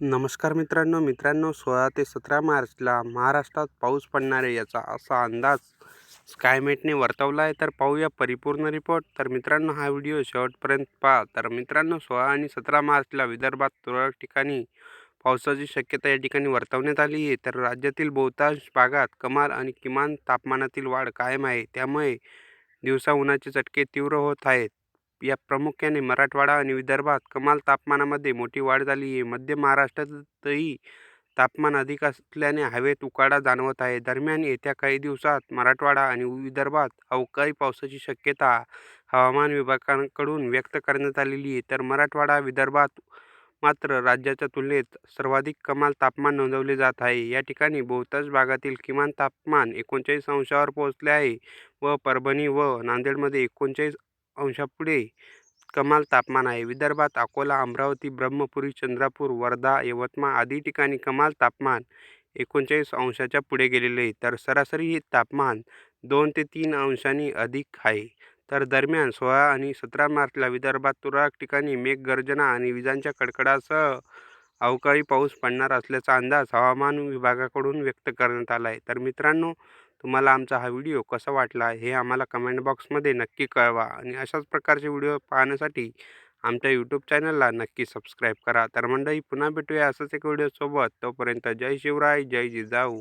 नमस्कार मित्रांनो मित्रांनो सोळा ते सतरा मार्चला महाराष्ट्रात पाऊस पडणार आहे याचा असा अंदाज स्कायमेटने वर्तवला आहे. तर पाहूया परिपूर्ण रिपोर्ट तर मित्रांनो हा व्हिडिओ शेवटपर्यंत पहा. तर मित्रांनो सोळा आणि सतरा मार्चला विदर्भात तुरळक ठिकाणी पावसाची शक्यता या ठिकाणी वर्तवण्यात आली आहे. तर राज्यातील बहुतांश भागात कमाल आणि किमान तापमानातील वाढ कायम आहे. त्यामुळे दिवसा उन्हाचे चटके तीव्र होत आहेत. या प्रामुख्याने मराठवाडा आणि विदर्भात कमाल तापमानामध्ये मोठी वाढ झाली आहे. मध्य महाराष्ट्रातही तापमान अधिक असल्याने हवेत उकाडा जाणवत आहे. दरम्यान येत्या काही दिवसात मराठवाडा आणि विदर्भात अवकाळी पावसाची शक्यता हवामान विभागाकडून व्यक्त करण्यात आलेली आहे. तर मराठवाडा विदर्भात मात्र राज्याच्या तुलनेत सर्वाधिक कमाल तापमान नोंदवले जात आहे. या ठिकाणी बहुतांश भागातील किमान तापमान एकोणचाळीस अंशावर पोहोचले आहे व परभणी व नांदेडमध्ये एकोणचाळीस अंशापुढे कमाल तापमान आहे. विदर्भात अकोला अमरावती ब्रह्मपुरी चंद्रपूर वर्धा यवतमाळ आदी ठिकाणी कमाल तापमान एकोणचाळीस अंशाच्या पुढे गेलेले आहे. तर सरासरी तापमान दोन ते तीन अंशांनी अधिक आहे. तर दरम्यान सोळा आणि सतरा मार्चला विदर्भात तुरळक ठिकाणी मेघगर्जना आणि विजांच्या कडकडासह अवकाळी पाऊस पडणार असल्याचा अंदाज हवामान विभागाकडून व्यक्त करण्यात आला आहे. तर मित्रांनो तुम्हाला आमचा हा व्हिडिओ कसा वाटला हे आम्हाला कमेंट बॉक्समध्ये नक्की कळवा. आणि अशाच प्रकारचे व्हिडिओ पाहण्यासाठी आमच्या यूट्यूब चॅनलला नक्की सबस्क्राईब करा. तर मंडळी पुन्हा भेटूया असंच एक व्हिडिओसोबत. तोपर्यंत जय शिवराय जय जिजाऊ.